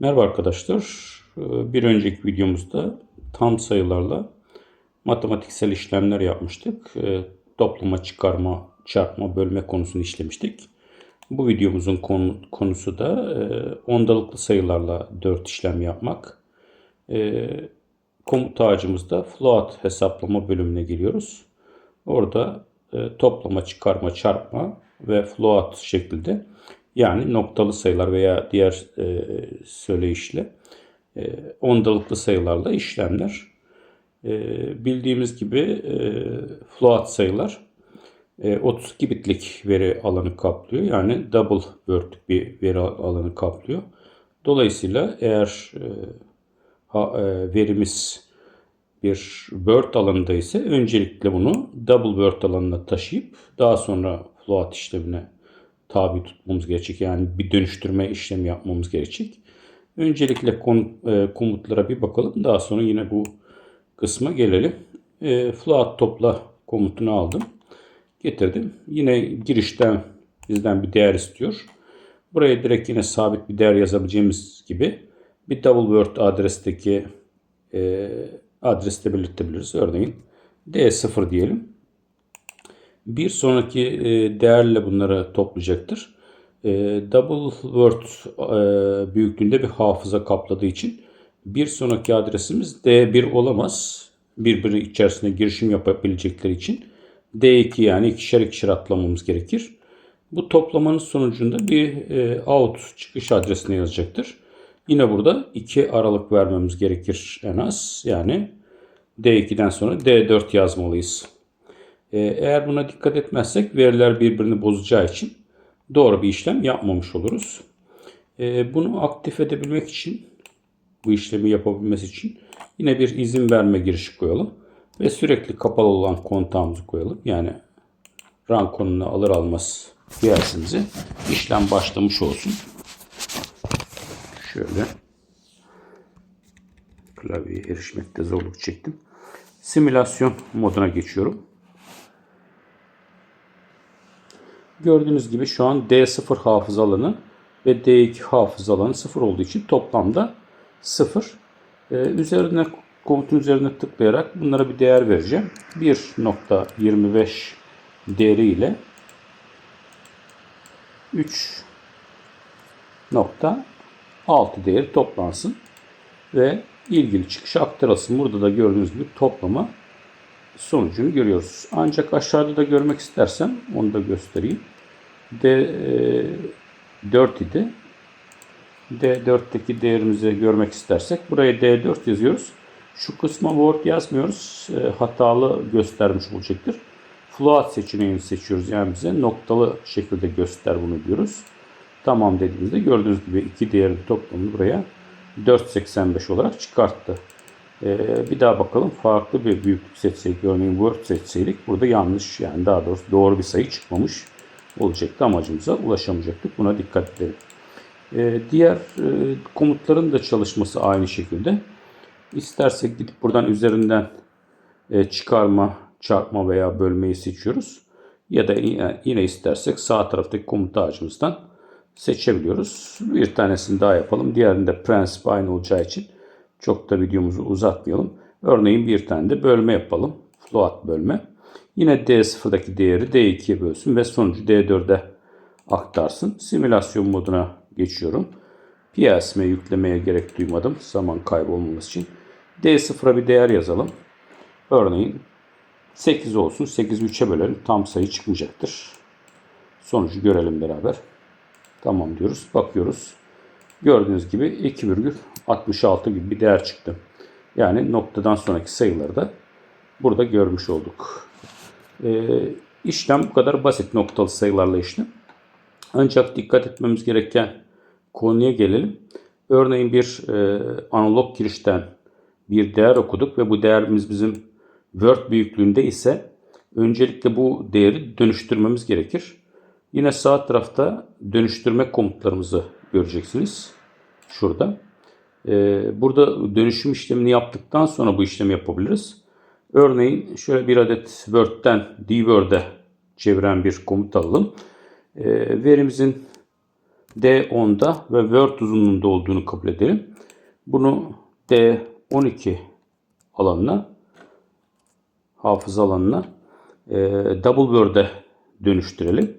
Merhaba arkadaşlar. Ee, Bir önceki videomuzda tam sayılarla matematiksel işlemler yapmıştık. Ee, Toplama, çıkarma, çarpma, bölme konusunu işlemiştik. Bu videomuzun konu- konusu da e, ondalıklı sayılarla 4 işlem yapmak. Ee, Komut ağacımızda float hesaplama bölümüne geliyoruz. Orada e, toplama, çıkarma, çarpma ve float şeklinde yani noktalı sayılar veya diğer e, söyleyişle e, ondalıklı sayılarla işlemler. E, bildiğimiz gibi e, float sayılar e, 32 bitlik veri alanı kaplıyor. Yani double word'lük bir veri alanı kaplıyor. Dolayısıyla eğer e, ha- e, verimiz bir Word alanında ise öncelikle bunu double Word alanına taşıyıp daha sonra float işlemine tabi tutmamız gerekecek. Yani bir dönüştürme işlemi yapmamız gerekecek. Öncelikle kon- e, komutlara bir bakalım. Daha sonra yine bu kısma gelelim. E, float topla komutunu aldım. Getirdim. Yine girişten bizden bir değer istiyor. Buraya direkt yine sabit bir değer yazabileceğimiz gibi bir double word adresteki e, adreste belirtebiliriz. Örneğin D0 diyelim. Bir sonraki e, değerle bunları toplayacaktır. E, double word e, büyüklüğünde bir hafıza kapladığı için bir sonraki adresimiz D1 olamaz. Birbiri içerisine girişim yapabilecekleri için D2 yani ikişer ikişer atlamamız gerekir. Bu toplamanın sonucunda bir out çıkış adresine yazacaktır. Yine burada 2 aralık vermemiz gerekir en az. Yani D2'den sonra D4 yazmalıyız. Ee, Eğer buna dikkat etmezsek veriler birbirini bozacağı için doğru bir işlem yapmamış oluruz. Ee, Bunu aktif edebilmek için, bu işlemi yapabilmesi için yine bir izin verme girişi koyalım. Ve sürekli kapalı olan kontağımızı koyalım. Yani run konumunu alır almaz diyersinizi işlem başlamış olsun. Şöyle klavyeye erişmekte zorluk çektim. Simülasyon moduna geçiyorum. Gördüğünüz gibi şu an D0 hafıza alanı ve D2 hafıza alanı 0 olduğu için toplamda 0. Ee, üzerine komutun üzerine tıklayarak bunlara bir değer vereceğim. 1.25 değeri ile 3.6 değeri toplansın ve ilgili çıkışa aktarılsın. Burada da gördüğünüz gibi toplama sonucunu görüyoruz. Ancak aşağıda da görmek istersem onu da göstereyim. D4 idi. D4'teki değerimizi görmek istersek buraya D4 yazıyoruz. Şu kısma Word yazmıyoruz. E, hatalı göstermiş olacaktır. Float seçeneğini seçiyoruz. Yani bize noktalı şekilde göster bunu diyoruz. Tamam dediğimizde gördüğünüz gibi iki değerin toplamını buraya 4.85 olarak çıkarttı. Ee, bir daha bakalım. Farklı bir büyüklük seçseydik. Örneğin Word seçseydik. Burada yanlış yani daha doğrusu doğru bir sayı çıkmamış olacaktı. Amacımıza ulaşamayacaktık. Buna dikkat edelim. Ee, diğer e, komutların da çalışması aynı şekilde. İstersek gidip buradan üzerinden e, çıkarma, çarpma veya bölmeyi seçiyoruz. Ya da yine, istersek sağ taraftaki komut ağacımızdan seçebiliyoruz. Bir tanesini daha yapalım. Diğerinde prensip aynı olacağı için çok da videomuzu uzatmayalım. Örneğin bir tane de bölme yapalım. Float bölme. Yine D0'daki değeri D2'ye bölsün ve sonucu D4'e aktarsın. Simülasyon moduna geçiyorum. PLS'me yüklemeye gerek duymadım. Zaman kaybı olmaması için. D0'a bir değer yazalım. Örneğin 8 olsun. 8'i 3'e bölelim. Tam sayı çıkmayacaktır. Sonucu görelim beraber. Tamam diyoruz. Bakıyoruz. Gördüğünüz gibi 2,66 gibi bir değer çıktı. Yani noktadan sonraki sayıları da burada görmüş olduk. Ee, işlem bu kadar basit noktalı sayılarla işlem. Ancak dikkat etmemiz gereken konuya gelelim. Örneğin bir e, analog girişten bir değer okuduk ve bu değerimiz bizim Word büyüklüğünde ise öncelikle bu değeri dönüştürmemiz gerekir. Yine sağ tarafta dönüştürme komutlarımızı göreceksiniz. Şurada. Ee, burada dönüşüm işlemini yaptıktan sonra bu işlemi yapabiliriz. Örneğin şöyle bir adet Word'den dWord'e çeviren bir komut alalım. Ee, verimizin D10'da ve Word uzunluğunda olduğunu kabul edelim. Bunu D12 alanına hafıza alanına e, double word'e dönüştürelim.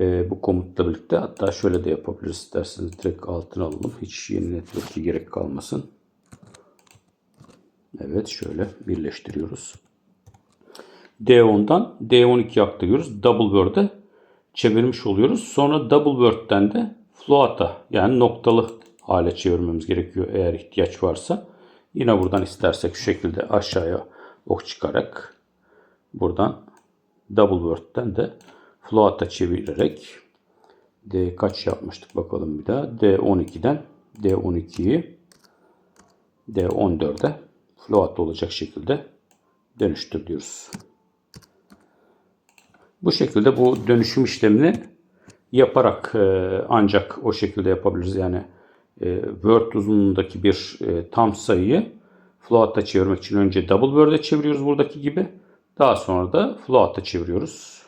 E, bu komutla birlikte hatta şöyle de yapabiliriz isterseniz direkt altına alalım. Hiç yeni network'e gerek kalmasın. Evet şöyle birleştiriyoruz. D10'dan D12'ye aktarıyoruz. Double word'e çevirmiş oluyoruz. Sonra double word'den de float'a yani noktalı hale çevirmemiz gerekiyor eğer ihtiyaç varsa. Yine buradan istersek şu şekilde aşağıya ok çıkarak buradan double word'den de float'a çevirerek D kaç yapmıştık bakalım bir daha. D12'den D12'yi D14'e float olacak şekilde dönüştür diyoruz. Bu şekilde bu dönüşüm işlemini yaparak e, ancak o şekilde yapabiliriz. Yani e, Word uzunluğundaki bir e, tam sayıyı float'a çevirmek için önce double Word'e çeviriyoruz buradaki gibi. Daha sonra da float'a çeviriyoruz.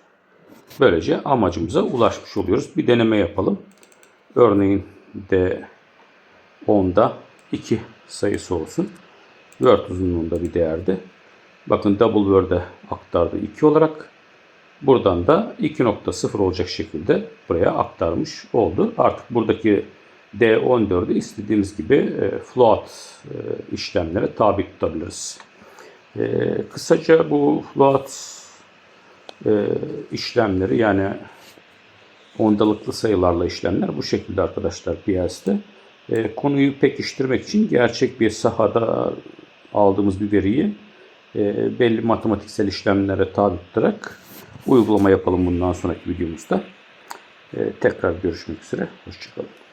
Böylece amacımıza ulaşmış oluyoruz. Bir deneme yapalım. Örneğin de 10'da 2 sayısı olsun. Word uzunluğunda bir değerde. Bakın double Word'e aktardı 2 olarak. Buradan da 2.0 olacak şekilde buraya aktarmış oldu. Artık buradaki D14'ü istediğimiz gibi e, float e, işlemlere tabi tutabiliriz. E, kısaca bu float e, işlemleri yani ondalıklı sayılarla işlemler bu şekilde arkadaşlar PLC'de. E, konuyu pekiştirmek için gerçek bir sahada aldığımız bir veriyi e, belli matematiksel işlemlere tabi tutarak uygulama yapalım bundan sonraki videomuzda. E, tekrar görüşmek üzere. Hoşçakalın.